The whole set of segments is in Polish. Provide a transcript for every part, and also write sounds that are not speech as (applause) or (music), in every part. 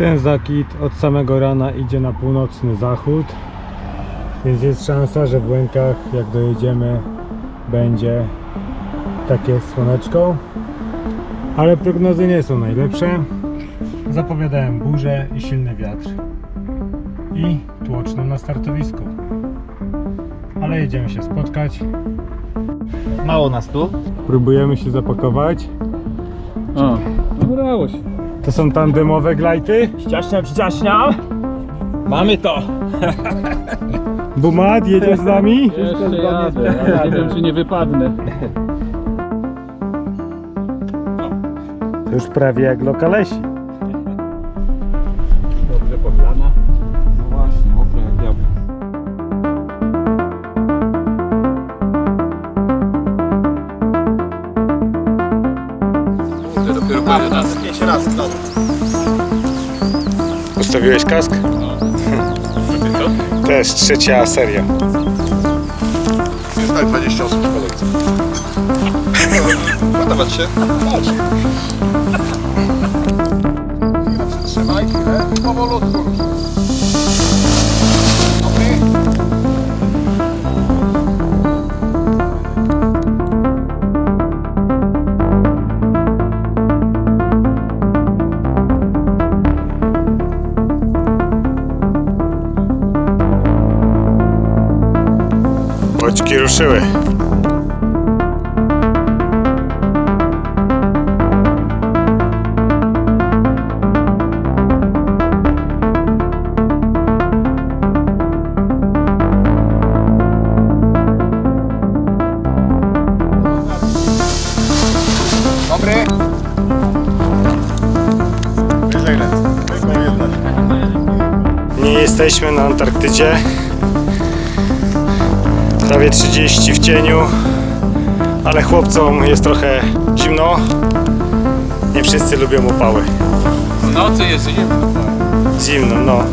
Ten zakit od samego rana idzie na północny zachód, więc jest szansa, że w Łękach jak dojedziemy będzie takie słoneczko. Ale prognozy nie są najlepsze. Zapowiadają burzę i silny wiatr. I tłoczną na startowisku. Ale jedziemy się spotkać. Mało nas tu. Próbujemy się zapakować. O, udało się. To są tandemowe glajty. Ściaśniam, ściaśniam. Mamy to. Bumat, jedziesz z nami? Jeszcze jadę, ale nie wiem czy nie wypadnę. To już prawie jak lokalesi. Razy w domu. Ustawiłeś kask? Też trzecia seria. Jest tak 20 osób w kolejce. (laughs) Podobać się? Chodź. Chwilę przytrzymaj, chwilę. Powolutku. Boczki ruszyły. Dobry. Nie jesteśmy na Antarktydzie. Prawie 30 w cieniu, ale chłopcom jest trochę zimno. Nie wszyscy lubią upały. W nocy jest zimno. Zimno, no.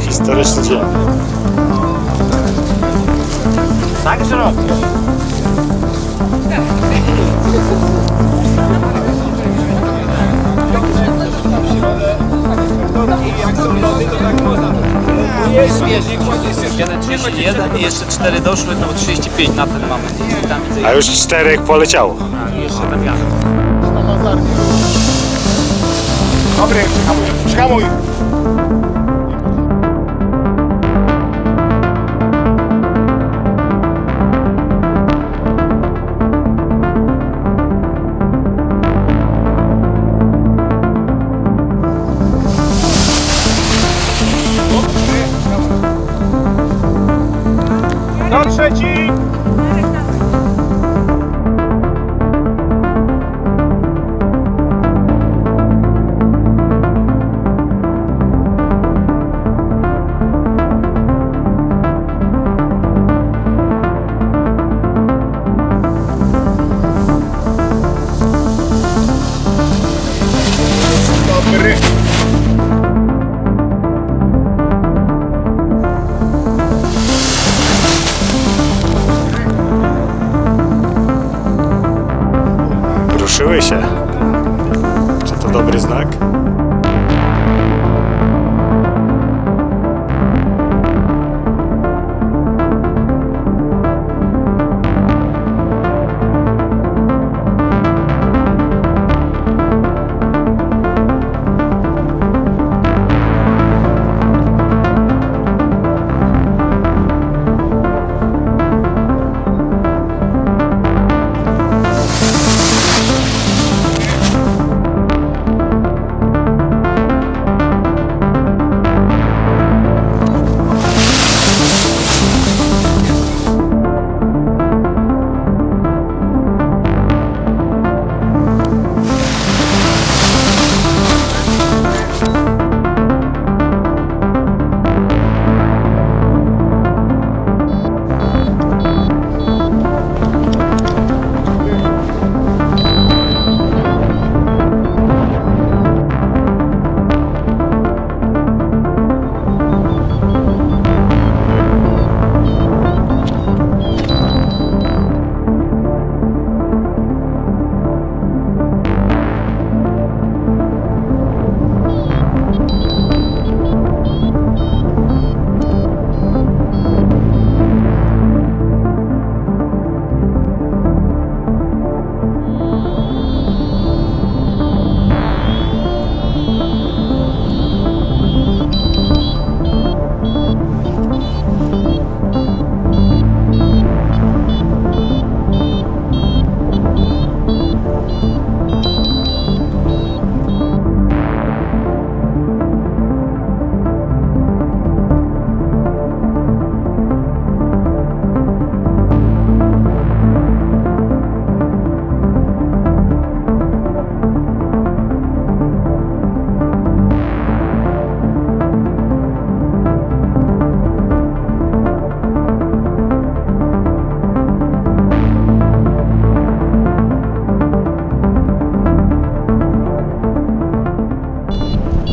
Historyczny dzień. Jest wieżnik, jeden 31 i jeszcze 4 doszły, to 35 na ten moment. I tam widzę, A już czterech poleciało. i jeszcze ten wiatr. Dobry, przyhamuj. Przyhamuj. Trzeci!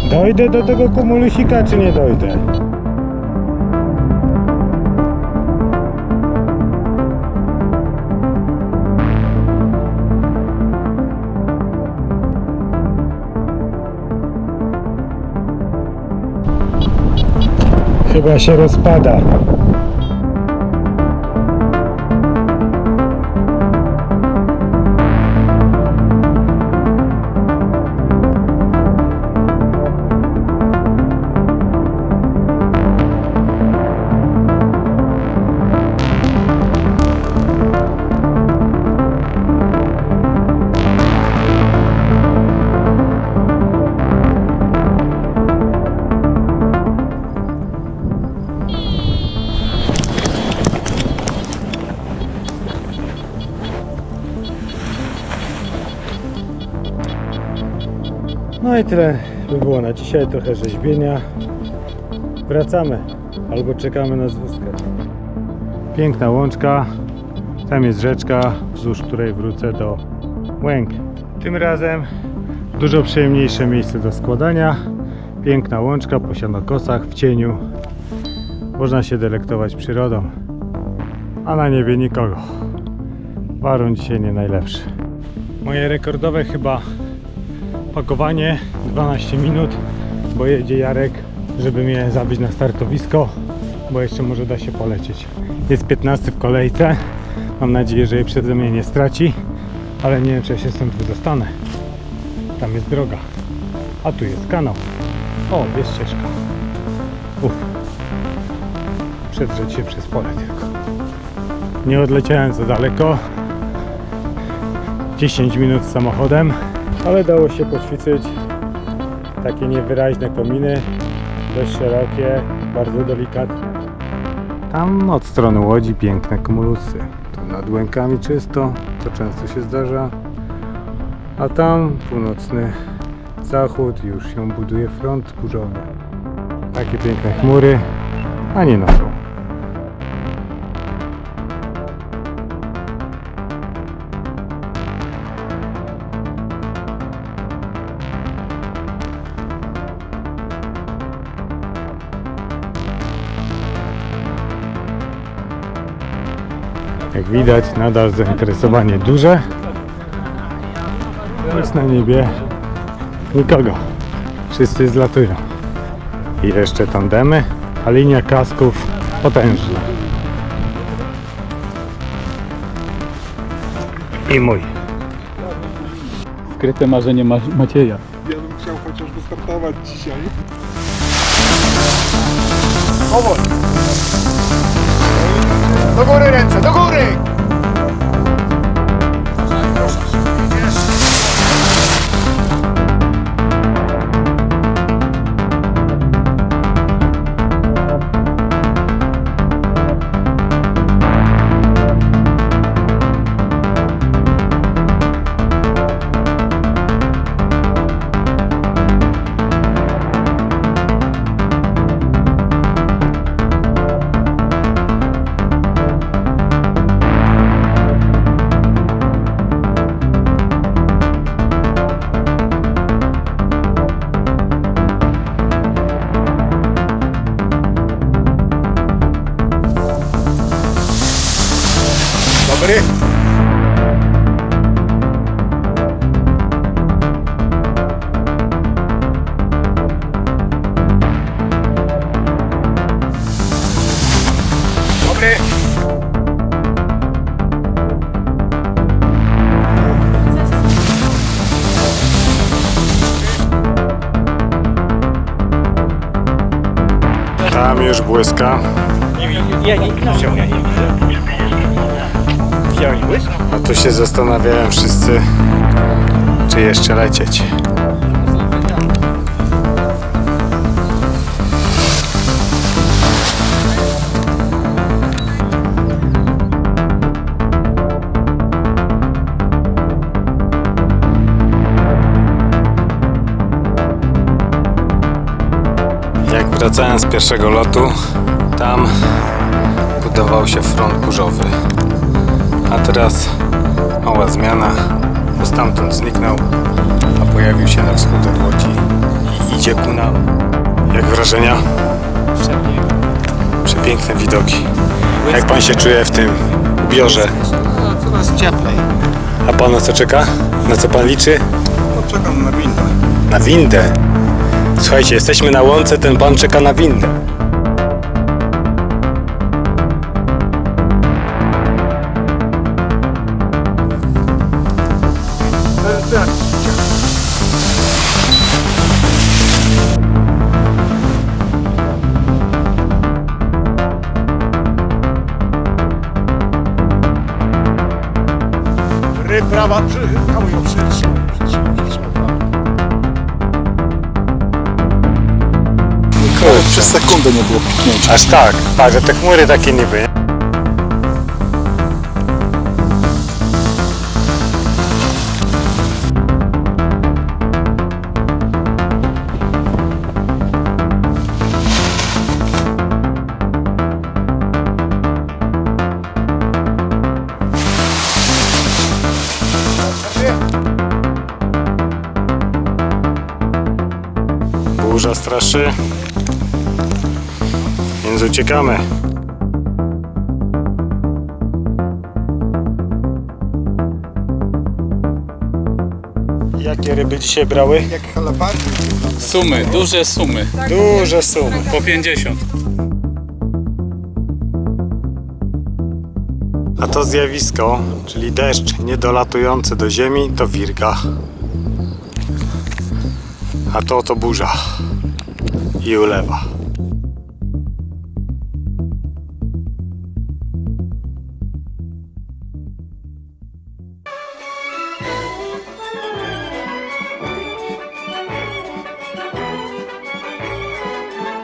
Dojdę do tego kumulusika, czy nie dojdę? Chyba się rozpada. No i tyle by było na dzisiaj. Trochę rzeźbienia. Wracamy albo czekamy na zwózkę. Piękna łączka. Tam jest rzeczka, wzdłuż której wrócę do Łęk. Tym razem dużo przyjemniejsze miejsce do składania. Piękna łączka po sianokosach w cieniu. Można się delektować przyrodą. A na niebie nikogo. Warun dzisiaj nie najlepszy. Moje rekordowe chyba pakowanie 12 minut, bo jedzie Jarek, żeby mnie zabić na startowisko, bo jeszcze może da się polecieć. Jest 15 w kolejce. Mam nadzieję, że jej przeze mnie nie straci, ale nie wiem, czy ja się stąd wydostanę. Tam jest droga, a tu jest kanał. O, jest ścieżka. Uf. Przedrzeć się przez pole tylko. Nie odleciałem za daleko. 10 minut samochodem, ale dało się poćwiczyć takie niewyraźne kominy, dość szerokie, bardzo delikatne. Tam od strony łodzi piękne kumulusy. Tu nad łękami czysto, to często się zdarza. A tam północny zachód, już się buduje front kurzowy. Takie piękne chmury, a nie noszą. Jak widać, nadal zainteresowanie duże. Jest na niebie nikogo. Wszyscy zlatują. I jeszcze tandemy, a linia kasków potężna. I mój. Skryte marzenie Ma Macieja. Ja bym chciał chociaż wystartować dzisiaj. Powoli. Do góry ręce, do góry! Już błyska. A tu się zastanawiałem wszyscy, czy jeszcze lecieć. Wracałem z pierwszego lotu, tam budował się front kurzowy. A teraz mała zmiana, bo stamtąd zniknął, a pojawił się na wschód od Łodzi idzie ku nam. Jak wrażenia? Przepiękne widoki. Jak pan się czuje w tym ubiorze? No, coraz cieplej. A pan na co czeka? Na co pan liczy? No czekam na windę. Na windę. Słuchajcie, jesteśmy na łące, ten pan czeka na winny. Prawa 3. Przez sekundę nie było piknięcia. Aż tak, tak, że te chmury takie niby, nie? Burza straszy, więc uciekamy. Jakie ryby dzisiaj brały? Jak halabardy. Sumy, duże sumy. Duże sumy. Po 50. A to zjawisko, czyli deszcz niedolatujący do ziemi, to wirga. A to to burza i ulewa.